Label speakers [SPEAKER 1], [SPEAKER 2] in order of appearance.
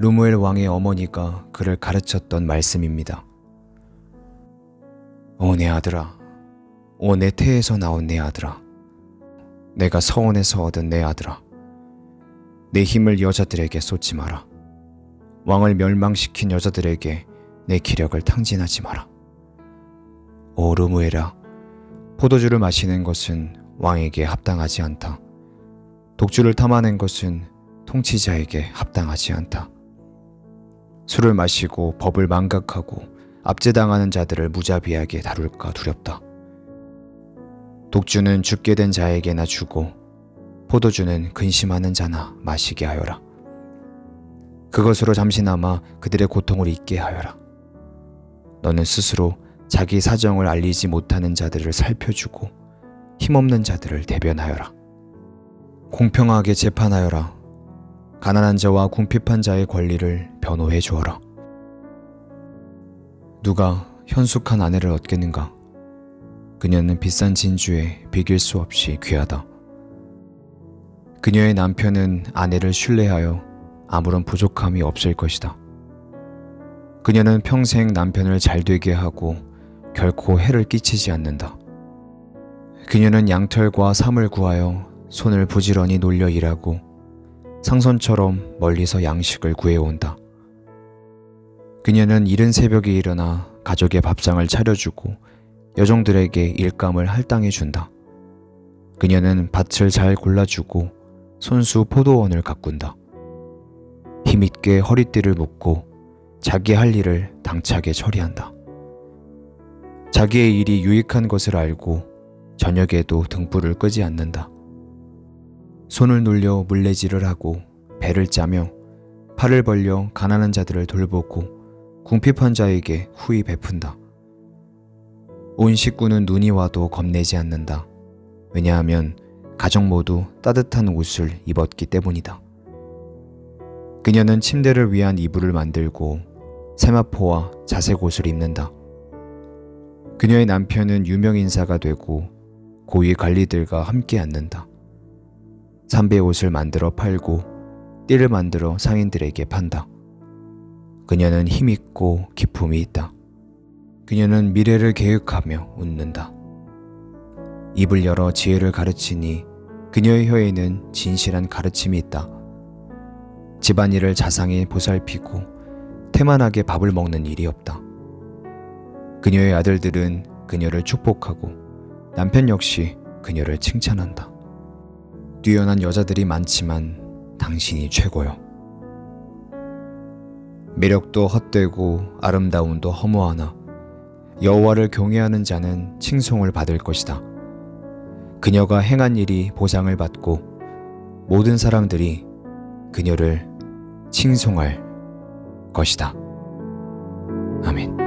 [SPEAKER 1] 루무엘 왕의 어머니가 그를 가르쳤던 말씀입니다. 오 내 아들아, 오 내 태에서 나온 내 아들아, 내가 서원에서 얻은 내 아들아, 내 힘을 여자들에게 쏟지 마라. 왕을 멸망시킨 여자들에게 내 기력을 탕진하지 마라. 오 루무엘아, 포도주를 마시는 것은 왕에게 합당하지 않다. 독주를 탐하는 것은 통치자에게 합당하지 않다. 술을 마시고 법을 망각하고 압제당하는 자들을 무자비하게 다룰까 두렵다. 독주는 죽게 된 자에게나 주고 포도주는 근심하는 자나 마시게 하여라. 그것으로 잠시나마 그들의 고통을 잊게 하여라. 너는 스스로 자기 사정을 알리지 못하는 자들을 살펴주고 힘없는 자들을 대변하여라. 공평하게 재판하여라. 가난한 자와 궁핍한 자의 권리를 변호해 주어라. 누가 현숙한 아내를 얻겠는가? 그녀는 비싼 진주에 비길 수 없이 귀하다. 그녀의 남편은 아내를 신뢰하여 아무런 부족함이 없을 것이다. 그녀는 평생 남편을 잘 되게 하고 결코 해를 끼치지 않는다. 그녀는 양털과 삼을 구하여 손을 부지런히 놀려 일하고 상선처럼 멀리서 양식을 구해온다. 그녀는 이른 새벽에 일어나 가족의 밥상을 차려주고 여종들에게 일감을 할당해 준다. 그녀는 밭을 잘 골라주고 손수 포도원을 가꾼다. 힘있게 허리띠를 묶고 자기 할 일을 당차게 처리한다. 자기의 일이 유익한 것을 알고 저녁에도 등불을 끄지 않는다. 손을 놀려 물레질을 하고 배를 짜며 팔을 벌려 가난한 자들을 돌보고 궁핍한 자에게 후히 베푼다. 온 식구는 눈이 와도 겁내지 않는다. 왜냐하면 가족 모두 따뜻한 옷을 입었기 때문이다. 그녀는 침대를 위한 이불을 만들고 세마포와 자색 옷을 입는다. 그녀의 남편은 유명 인사가 되고 고위 관리들과 함께 앉는다. 삼배 옷을 만들어 팔고 띠를 만들어 상인들에게 판다. 그녀는 힘있고 기품이 있다. 그녀는 미래를 계획하며 웃는다. 입을 열어 지혜를 가르치니 그녀의 혀에는 진실한 가르침이 있다. 집안일을 자상히 보살피고 태만하게 밥을 먹는 일이 없다. 그녀의 아들들은 그녀를 축복하고 남편 역시 그녀를 칭찬한다. 뛰어난 여자들이 많지만 당신이 최고요. 매력도 헛되고 아름다움도 허무하나 여호와를 경외하는 자는 칭송을 받을 것이다. 그녀가 행한 일이 보상을 받고 모든 사람들이 그녀를 칭송할 것이다. 아멘.